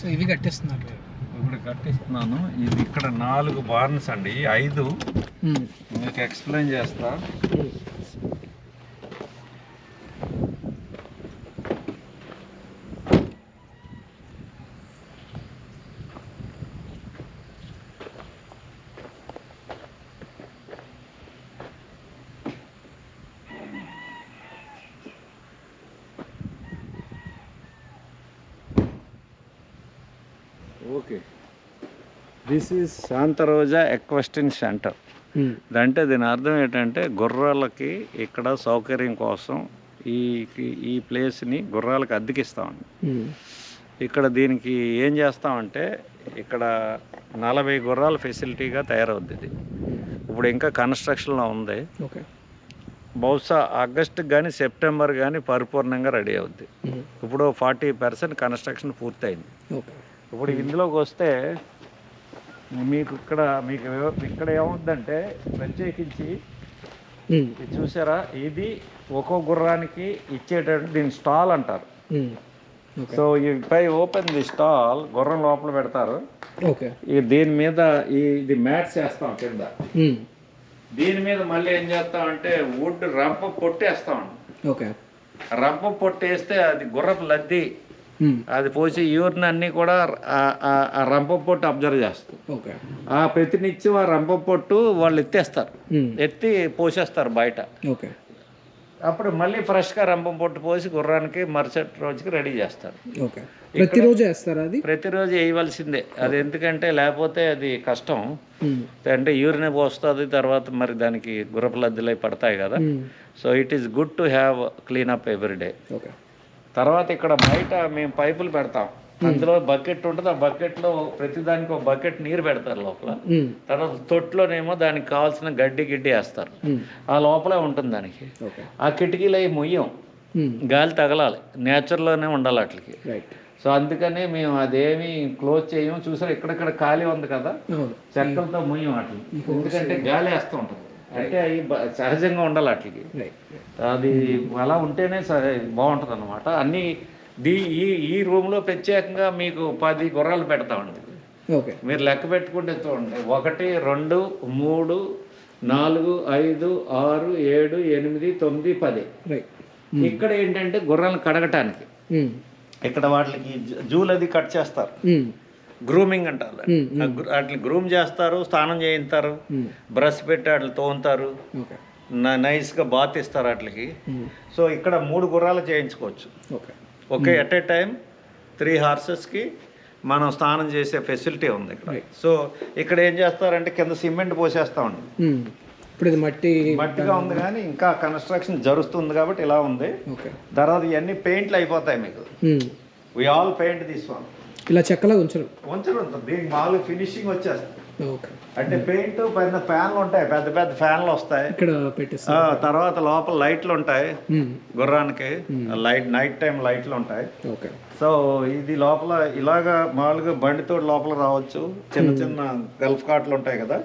So ఇవి కట్టేస్తున్నారు. ఇప్పుడు కట్టిస్తున్నాను. ఇది ఇక్కడ నాలుగు బార్న్స్ అండి ఐదు. మీకు ఎక్స్ప్లెయిన్ చేస్తా okay this is Shantaroja equestrian centre. అంటే దీని అర్థం ఏంటంటే గుర్రాలకి ఇక్కడ సౌకర్యం కోసం ఈ ఈ ప్లేస్ని గుర్రాలకు అద్దెకిస్తామండి మ్మ్. ఇక్కడ దీనికి ఏం చేస్తామంటే ఇక్కడ నలభై గుర్రాల ఫెసిలిటీగా తయారవుద్ది ఇది. ఇప్పుడు ఇంకా కన్స్ట్రక్షన్లో ఉంది. ఓకే బహుశా ఆగస్ట్ కానీ సెప్టెంబర్ కానీ పరిపూర్ణంగా రెడీ అవుద్ది. మ్మ్. ఇప్పుడు ఫార్టీ పర్సెంట్ కన్స్ట్రక్షన్ పూర్తయింది. ఇప్పుడు ఇందులోకి వస్తే మీకు ఇక్కడ మీకు ఇక్కడ ఏమవుద్దంటే ప్రత్యేకించి చూసారా? ఇది ఒక్కో గుర్రానికి ఇచ్చేటట్టు దీని స్టాల్ అంటారు. సో పై ఓపెన్ ది స్టాల్ గుర్రం లోపల పెడతారు. ఓకే. ఈ దీని మీద ఈ ఇది మ్యాట్స్ వేస్తాం కింద. దీని మీద మళ్ళీ ఏం చేస్తామంటే వుడ్ రంప పొట్టేస్తాం. ఓకే. రంప పొట్టేస్తే అది గుర్రపు లద్ది. అది పోసి యూరిన్ అన్నీ కూడా రంప పొట్టు అబ్జర్వ్ చేస్తుంది ఓకే ఆ ప్రతినిత్యం ఆ రంప పొట్టు వాళ్ళు ఎత్తేస్తారు. మ్మ్. ఎత్తి పోసేస్తారు బయట. ఓకే అప్పుడు మళ్ళీ ఫ్రెష్గా రంపం పొట్టు పోసి గుర్రానికి మరుసటి రోజుకి రెడీ చేస్తారు. ఓకే ప్రతిరోజు వేస్తారా అది? ప్రతిరోజు వేయవలసిందే. అది ఎందుకంటే లేకపోతే అది కష్టం. మ్మ్. అంటే యూరిన్ పోస్తుంది తర్వాత మరి దానికి గుర్రపు లద్దెలై పడతాయి కదా. So it is good to have clean up every day okay తర్వాత ఇక్కడ బయట మేము పైపులు పెడతాం. అందులో బకెట్ ఉంటుంది. ఆ బకెట్లో ప్రతిదానికి ఒక బకెట్ నీరు పెడతారు లోపల. తర్వాత తొట్టులోనేమో దానికి కావాల్సిన గడ్డి గిడ్డి వేస్తారు. ఆ లోపలే ఉంటుంది దానికి. ఆ కిటికీలు అవి మొయ్యం. గాలి తగలాలి. నేచర్లోనే ఉండాలి వాటికి. సో అందుకని మేము అదేమి క్లోజ్ చేయము. చూసారు? ఇక్కడక్కడ ఖాళీ ఉంది కదా. చెక్కలతో మొయ్యం వాటిని. ఎందుకంటే గాలి వేస్తూ ఉంటుంది. అంటే అవి సహజంగా ఉండాలి వాటికి. రైట్ అది అలా ఉంటేనే సరే బాగుంటుంది అనమాట అన్ని దీ ఈ ఈ రూమ్లో ప్రత్యేకంగా మీకు పది గుర్రాలు పెడతామండి. ఓకే మీరు లెక్క పెట్టుకుంటే చూడండి. ఒకటి రెండు మూడు నాలుగు ఐదు ఆరు ఏడు ఎనిమిది తొమ్మిది పది. రైట్ ఇక్కడ ఏంటంటే గుర్రాలను కడగటానికి. మ్మ్. ఇక్కడ వాటికి జూలు అది కట్ చేస్తారు. మ్మ్. గ్రూమింగ్ అంటారు. వాటిని గ్రూమ్ చేస్తారు స్నానం చేయిస్తారు. బ్రష్ పెట్టి వాటిని తోముతారు. నైస్గా బాత్ ఇస్తారు వాటికి. సో ఇక్కడ మూడు గుర్రాలు చేయించుకోవచ్చు. Okay. Okay at a time three హార్సెస్కి మనం స్నానం చేసే ఫెసిలిటీ ఉంది ఇక్కడ. సో ఇక్కడ ఏం చేస్తారంటే కింద సిమెంట్ పోసేస్తామండి మ్మ్. ఇప్పుడు ఇది మట్టి మట్టిగా ఉంది కానీ ఇంకా కన్స్ట్రక్షన్ జరుగుతుంది కాబట్టి ఇలా ఉంది. తర్వాత ఇవన్నీ పెయింట్లు అయిపోతాయి మీకు. వి ఆల్ పెయింట్ వన్ ఇలా చెక్కలా ఉంచరు. ఉంటుంది దీనికి మామూలుగా ఫినిషింగ్ వచ్చేస్తుంది. ఓకే. అంటే పెయింట్ పెద్ద ఫ్యాన్లు ఉంటాయి పెద్ద పెద్ద ఫ్యాన్లు వస్తాయి. ఇక్కడ ఆ, పెట్టేస్తారు తర్వాత లోపల లైట్లు ఉంటాయి. గుర్రానికి. లైట్ నైట్ టైం లైట్లు ఉంటాయి. ఓకే. సో ఇది లోపల ఇలాగా మామూలుగా బండితో లోపల రావచ్చు. చిన్న చిన్న గల్ఫ్ కార్ట్లు ఉంటాయి కదా.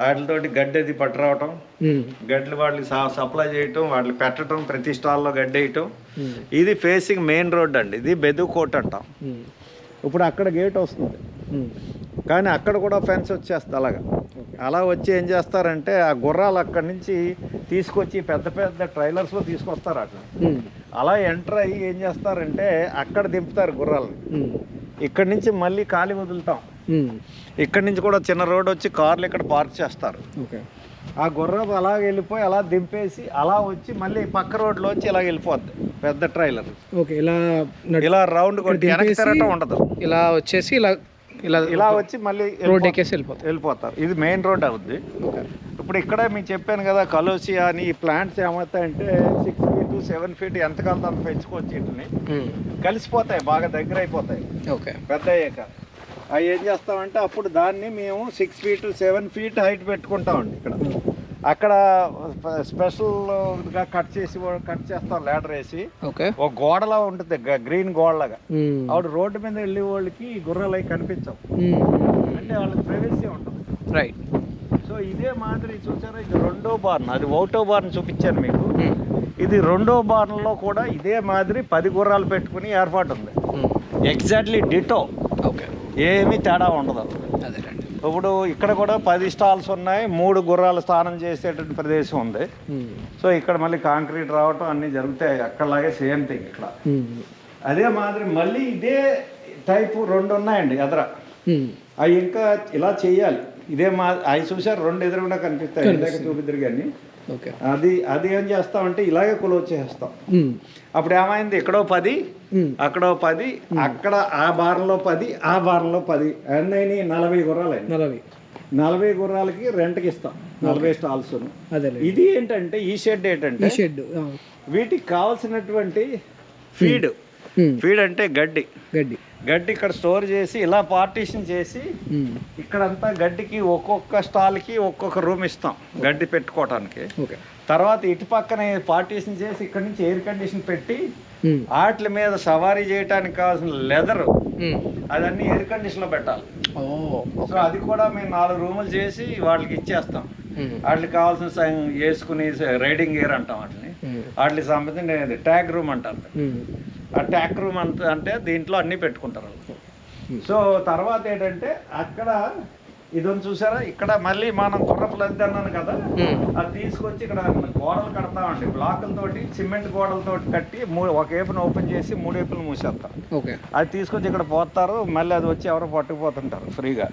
వాటితోటి గడ్డి అది పట్టురావటం మ్మ్. గడ్డలు వాటికి సప్లై చేయటం వాటికి పెట్టడం ప్రతి స్టాల్లో గడ్డి వేయటం మ్మ్. ఇది ఫేసింగ్ మెయిన్ రోడ్ అండి. ఇది బెదు కోట్ అంటాం. ఇప్పుడు అక్కడ గేట్ వస్తుంది. కానీ అక్కడ కూడా ఫెన్స్ వచ్చేస్తుంది అలాగా అలా వచ్చి ఏం చేస్తారంటే ఆ గుర్రాలు అక్కడి నుంచి తీసుకొచ్చి పెద్ద పెద్ద ట్రైలర్స్లో తీసుకొస్తారు అట్లా మ్మ్. అలా ఎంటర్ అయ్యి ఏం చేస్తారంటే అక్కడ దింపుతారు గుర్రాలని. ఇక్కడి నుంచి మళ్ళీ ఖాళీ వదులుతాం. ఇక్కడి నుంచి కూడా చిన్న రోడ్ వచ్చి కార్లు ఇక్కడ పార్క్ చేస్తారు ఓకే ఆ గుర్రం అలా వెళ్ళిపోయి అలా దింపేసి అలా వచ్చి మళ్ళీ పక్క రోడ్లో వచ్చి ఇలా వెళ్ళిపోద్ది పెద్ద ట్రైలర్. ఓకే ఇలా ఇలా రౌండ్ కొట్టి వెనక్కి తిరగటం ఉండదు. ఇలా వచ్చేసి ఇలా ఇలా ఇలా వచ్చి మళ్ళీ రోడ్ ఎక్కేసి వెళ్ళిపోతాం వెళ్ళిపోతారు. ఇది మెయిన్ రోడ్ అవుద్ది. ఇప్పుడు ఇక్కడ మీకు చెప్పాను కదా కలోసియా అని ఈ ప్లాంట్స్ ఏమవుతాయంటే సిక్స్ ఫీట్ సెవెన్ ఫీట్ ఎంత కాలంతో అంత పెంచుకోవచ్చు వీటిని. కలిసిపోతాయి బాగా దగ్గర అయిపోతాయి ఓకే. పెద్ద అయ్యాక అవి ఏం చేస్తామంటే అప్పుడు దాన్ని మేము six feet seven feet height పెట్టుకుంటామండి ఇక్కడ. అక్కడ స్పెషల్గా కట్ చేసి కట్ చేస్తాం లేడర్ వేసి. ఓకే ఒక గోడలా ఉంటుంది గ్రీన్ గోడలాగా. ఆవిడ రోడ్డు మీద వెళ్ళే వాళ్ళకి గుర్రాలు అవి కనిపించవు. మ్మ్. అంటే వాళ్ళకి ప్రైవసీ ఉంటుంది. రైట్ ఇదే మాదిరి చూసారా ఇది రెండో బార్న్. అది ఒకటో బార్న్ చూపించాను మీకు. ఉమ్. ఇది రెండో బార్న్లో కూడా ఇదే మాదిరి పది గుర్రాలు పెట్టుకుని ఏర్పాటు ఉంది. ఎగ్జాక్ట్లీ డిటో ఓకే ఏమీ తేడా ఉండదు ఇప్పుడు ఇక్కడ కూడా పది స్టాల్స్ ఉన్నాయి మూడు గుర్రాలు స్నానం చేసేటువంటి ప్రదేశం ఉంది. సో ఇక్కడ మళ్ళీ కాంక్రీట్ రావటం అన్నీ జరుగుతాయి అక్కడలాగే సేమ్ థింగ్ ఇక్కడ. అదే మాదిరి మళ్ళీ ఇదే టైపు రెండు ఉన్నాయండి ఎదర. అవి ఇంకా ఇలా చేయాలి ఇదే మా అవి చూసారు రెండు ఎదురుగుండా కనిపిస్తాయి ఇందాక చూపిద్దరు కానీ ఓకే అది అది ఏం చేస్తామంటే ఇలాగే కొలువ చేస్తాం. అప్పుడు ఏమైంది ఇక్కడో పది. అక్కడో పది అక్కడ ఆ బార్లో పది ఆ బార్లో పది. అన్నీ నలభై గుర్రాలండి నలభై. నలభై గుర్రాలకి రెంట్కి ఇస్తాం. నలభై స్టాల్స్ ఇది ఏంటంటే ఈ షెడ్ ఏంటంటే షెడ్. వీటికి కావాల్సినటువంటి ఫీడ్. ఫీడ్. అంటే గడ్డి. గడ్డి. గడ్డి ఇక్కడ స్టోర్ చేసి ఇలా పార్టీషన్ చేసి. ఇక్కడంతా గడ్డికి ఒక్కొక్క స్టాల్కి ఒక్కొక్క రూమ్ ఇస్తాం గడ్డి పెట్టుకోవటానికి. ఓకే. తర్వాత ఇటు పక్కన పార్టీషన్ చేసి ఇక్కడ నుంచి ఎయిర్ కండిషన్ పెట్టి. వాటి మీద సవారీ చేయడానికి కావాల్సిన లెదర్. అదన్నీ ఎయిర్ కండిషన్లో పెట్టాలి ఓ సో అది కూడా మేము నాలుగు రూములు చేసి వాళ్ళకి ఇచ్చేస్తాం. వాటికి కావాల్సిన వేసుకుని రైడింగ్ గేర్ అంటాం వాటిని. వాటికి సంబంధించిన ట్యాగ్ రూమ్ అంటారు. ఆ ట్యాక్ రూమ్ అంటే దీంట్లో అన్నీ పెట్టుకుంటారు. సో తర్వాత ఏంటంటే అక్కడ ఇదని చూసారా? ఇక్కడ మళ్ళీ మనం గుర్రపు లద్ది అన్నాను కదా. అది తీసుకొచ్చి ఇక్కడ గోడలు కడతామండి. బ్లాకులతోటి సిమెంట్ గోడలతోటి కట్టి ఒక వైపున ఓపెన్ చేసి మూడు వైపులు మూసేస్తాం. ఓకే. అది తీసుకొచ్చి ఇక్కడ పోతారు. మళ్ళీ అది వచ్చి ఎవరో పట్టుకుపోతుంటారు ఫ్రీగా.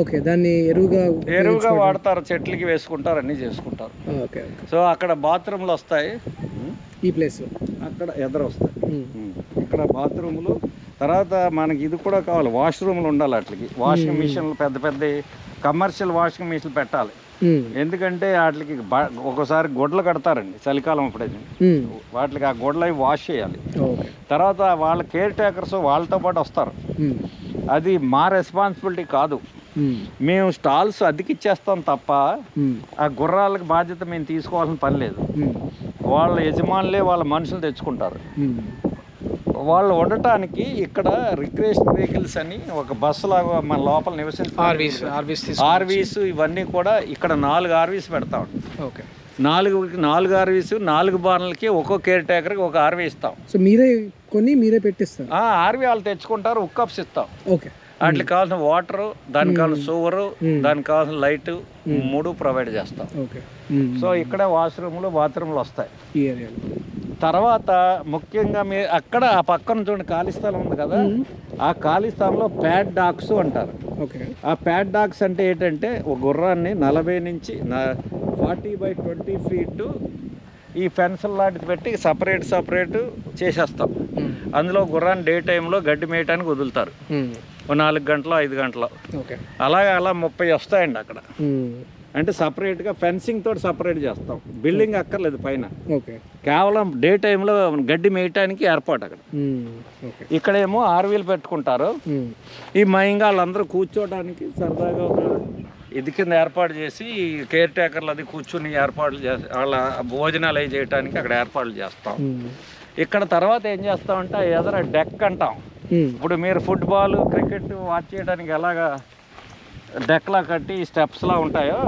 ఓకే దాన్ని ఎరువుగా ఎరువుగా వాడతారు. చెట్లకి వేసుకుంటారు అన్నీ చేసుకుంటారు. ఓకే సో అక్కడ బాత్రూమ్లు వస్తాయి. ఈ ప్లేస్ అక్కడ ఎదురు వస్తాయి ఇక్కడ బాత్రూములు తర్వాత మనకి ఇది కూడా కావాలి వాష్రూమ్లు ఉండాలి వాటికి వాషింగ్ మిషన్లు పెద్ద పెద్ద కమర్షియల్ వాషింగ్ మిషన్లు పెట్టాలి. ఎందుకంటే వాటికి ఒక్కోసారి గొడ్లు కడతారండి చలికాలం అప్పుడైతే వాటికి ఆ గొడ్లు అవి వాష్ చేయాలి. తర్వాత వాళ్ళ కేర్ టేకర్స్ వాళ్ళతో పాటు వస్తారు. అది మా రెస్పాన్సిబిలిటీ కాదు. మేము. స్టాల్స్ అద్దెకిచ్చేస్తాం తప్ప ఆ గుర్రాలకు బాధ్యత మేము తీసుకోవాల్సిన పని లేదు. వాళ్ళ యజమానులే వాళ్ళ మనుషులు తెచ్చుకుంటారు. వాళ్ళు ఉండటానికి ఇక్కడ రిక్రియేషన్ వెహికల్స్ అని ఒక బస్సు లాగా మన లోపల నివసించే ఆర్వీస్ ఆర్వీస్ తీసు ఆర్వీస్ ఇవన్నీ కూడా ఇక్కడ నాలుగు ఆర్వీస్ పెడతాం ఓకే. నాలుగు నాలుగు ఆర్వీస్ నాలుగు బార్లకి ఒక్కో కేర్ టేకర్కి ఒక ఆర్వీ ఇస్తాం. సో మీరే కొని మీరే పెట్టిస్తారు? ఆ ఆర్వీ వాళ్ళు తెచ్చుకుంటారు ఉక్కప్స్ ఇస్తాం. ఓకే. వాటికి కావాల్సిన వాటర్ దానికి కావాల్సిన సూవరు దానికి కావాల్సిన లైట్ మూడు ప్రొవైడ్ చేస్తాం. ఓకే సో ఇక్కడే వాష్రూమ్లు బాత్రూమ్లు వస్తాయి. ఈ ఏరియాలో తర్వాత ముఖ్యంగా మీ అక్కడ ఆ పక్కన చూడండి ఖాళీ స్థలం ఉంది కదా ఆ ఖాళీ స్థలంలో ప్యాడ్ డాగ్స్ అంటారు. ఓకే. ఆ ప్యాడ్ డాగ్స్ అంటే ఏంటంటే ఒక గుర్రాన్ని నలభై నుంచి ఫార్టీ బై ట్వంటీ ఫీట్ ఈ ఫెన్సులు లాంటిది పెట్టి సపరేట్ సపరేట్ చేసేస్తాం. అందులో గుర్రాన్ని డే టైంలో గడ్డి మేయటానికి వదులుతారు. ఓ నాలుగు గంటలు ఐదు గంటలు. ఓకే. అలాగే అలా ముప్పై వస్తాయండి అక్కడ. అంటే సపరేట్గా ఫెన్సింగ్ తోటి సపరేట్ చేస్తాం. బిల్డింగ్ అక్కర్లేదు పైన. కేవలం డే టైంలో గడ్డి మేయటానికి ఏర్పాటు అక్కడ. ఇక్కడేమో ఆర్వీలు పెట్టుకుంటారు. ఈ మయంగా వాళ్ళందరూ కూర్చోవడానికి సరదాగా ఒక ఇది కింద ఏర్పాటు చేసి కేర్ టేకర్లు అది కూర్చుని ఏర్పాట్లు చేసి వాళ్ళ భోజనాలు అవి చేయడానికి అక్కడ ఏర్పాట్లు చేస్తాం. ఇక్కడ తర్వాత ఏం చేస్తామంటే ఎదర డెక్ అంటాం. ఇప్పుడు మీరు ఫుట్బాల్ క్రికెట్ వాచ్ చేయడానికి ఎలాగా డెక్లా కట్టి స్టెప్స్లా ఉంటాయో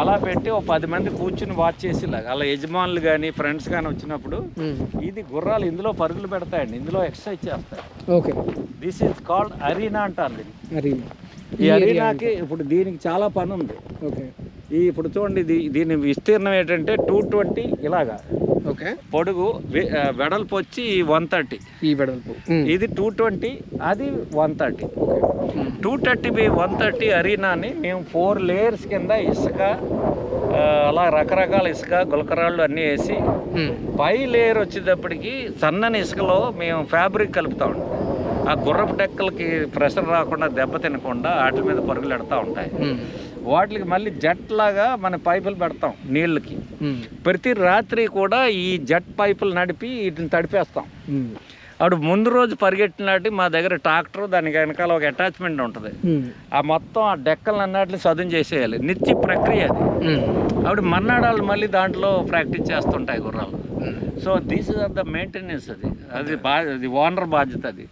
అలా పెట్టి ఒక పది మంది కూర్చుని వాచ్ చేసేలాగా. అలా యజమానులు కానీ ఫ్రెండ్స్ కానీ వచ్చినప్పుడు ఇది గుర్రాలు ఇందులో పరుగులు పెడతాయండి ఇందులో ఎక్సర్సైజ్ చేస్తాయి okay. This is called arena అంటారు దీన్ని. ఈ అరీనాకి ఇప్పుడు దీనికి చాలా పని ఉంది ఓకే. ఈ ఇప్పుడు చూడండి దీని విస్తీర్ణం ఏంటంటే టూ ట్వంటీ ఇలాగా. పొడుగు. వెడల్పు వచ్చి వన్ థర్టీ. ఈ వెడల్పు. ఇది టూ ట్వంటీ అది one thirty. Two thirty by one thirty అరీనాని మేము ఫోర్ లేయర్స్ కింద ఇసుక అలా రకరకాల ఇసుక గులకరాళ్ళు అన్నీ వేసి పై లేయర్ వచ్చేటప్పటికి సన్నని ఇసుకలో మేము ఫ్యాబ్రిక్ కలుపుతామండి ఆ గుర్రపు డెక్కలకి ప్రెషర్ రాకుండా దెబ్బ తినకుండా వాటి మీద పరుగులు పెడతా ఉంటాయి వాటికి మళ్ళీ జట్ లాగా మన పైపులు పెడతాం నీళ్ళకి. ప్రతి రాత్రి కూడా ఈ జట్ పైపులు నడిపి వీటిని తడిపేస్తాం. అప్పుడు ముందు రోజు పరిగెట్టినాటి మా దగ్గర ట్రాక్టర్ దానికి వెనకాల ఒక అటాచ్మెంట్ ఉంటుంది. ఆ మొత్తం ఆ డెక్కలు అన్నిటిని సదును చేసేయాలి. నిత్య ప్రక్రియ అది. అప్పుడు మన్నాడాలు మళ్ళీ దాంట్లో ప్రాక్టీస్ చేస్తుంటాయి గుర్రాలు. So this is of the maintenance అది అది. బా అది ఓనర్ బాధ్యత అది.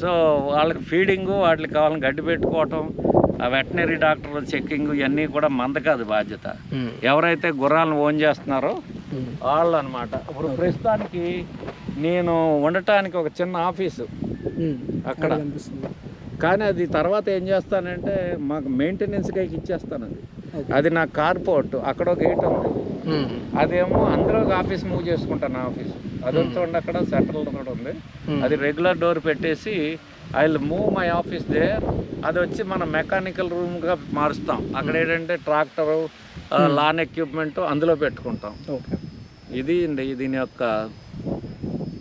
సో వాళ్ళకి ఫీడింగు వాటికి కావాలని గడ్డి పెట్టుకోవటం ఆ వెటనరీ డాక్టర్ చెక్కింగ్ ఇవన్నీ కూడా మంద కాదు బాధ్యత. ఎవరైతే గుర్రాలను ఓన్ చేస్తున్నారో వాళ్ళు అనమాట ఇప్పుడు ప్రస్తుతానికి నేను ఉండటానికి ఒక చిన్న ఆఫీసు అక్కడ. కానీ అది తర్వాత ఏం చేస్తానంటే మాకు మెయింటెనెన్స్గా ఇచ్చేస్తాను అది. అది నా కార్పోర్ట్ అక్కడ ఒక గేట్ ఉంది. అదేమో అందులో ఒక ఆఫీస్ మూవ్ చేసుకుంటాను నా ఆఫీస్. అది వచ్చి అక్కడ సెంట్రల్ కూడా ఉంది. అది రెగ్యులర్ డోర్ పెట్టేసి I will move my office there అది వచ్చి మన మెకానికల్ రూమ్గా మారుస్తాం. అక్కడ ఏంటంటే ట్రాక్టరు లాన్ ఎక్విప్మెంట్ అందులో పెట్టుకుంటాం. ఓకే ఇది అండి దీని యొక్క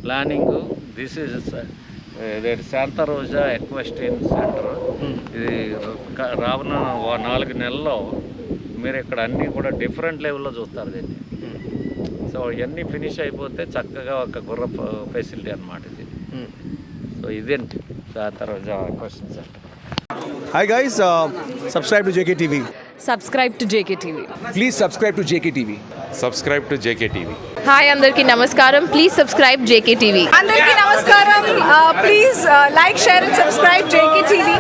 planning this is Shanta Roja equestrian centre ఇది ఓ నాలుగు నెలల్లో మీరు ఇక్కడ అన్నీ కూడా డిఫరెంట్ లెవెల్లో చూస్తారు దీన్ని. సో ఇవన్నీ ఫినిష్ అయిపోతే చక్కగా ఒక గుర్ర ఫెసిలిటీ అన్నమాట ఇది. సో ఇదేంటి? Shanta Roja equestrian centre Hi guys, uh, subscribe to JKTV. Subscribe to JK TV Please subscribe to JKTV. subscribe to JKTV. Hi అందరికీ నమస్కారం. ప్లీజ్ సబ్స్క్రైబ్ జేకే టీవీ అందరికీ నమస్కారం. Please like share and subscribe JK TV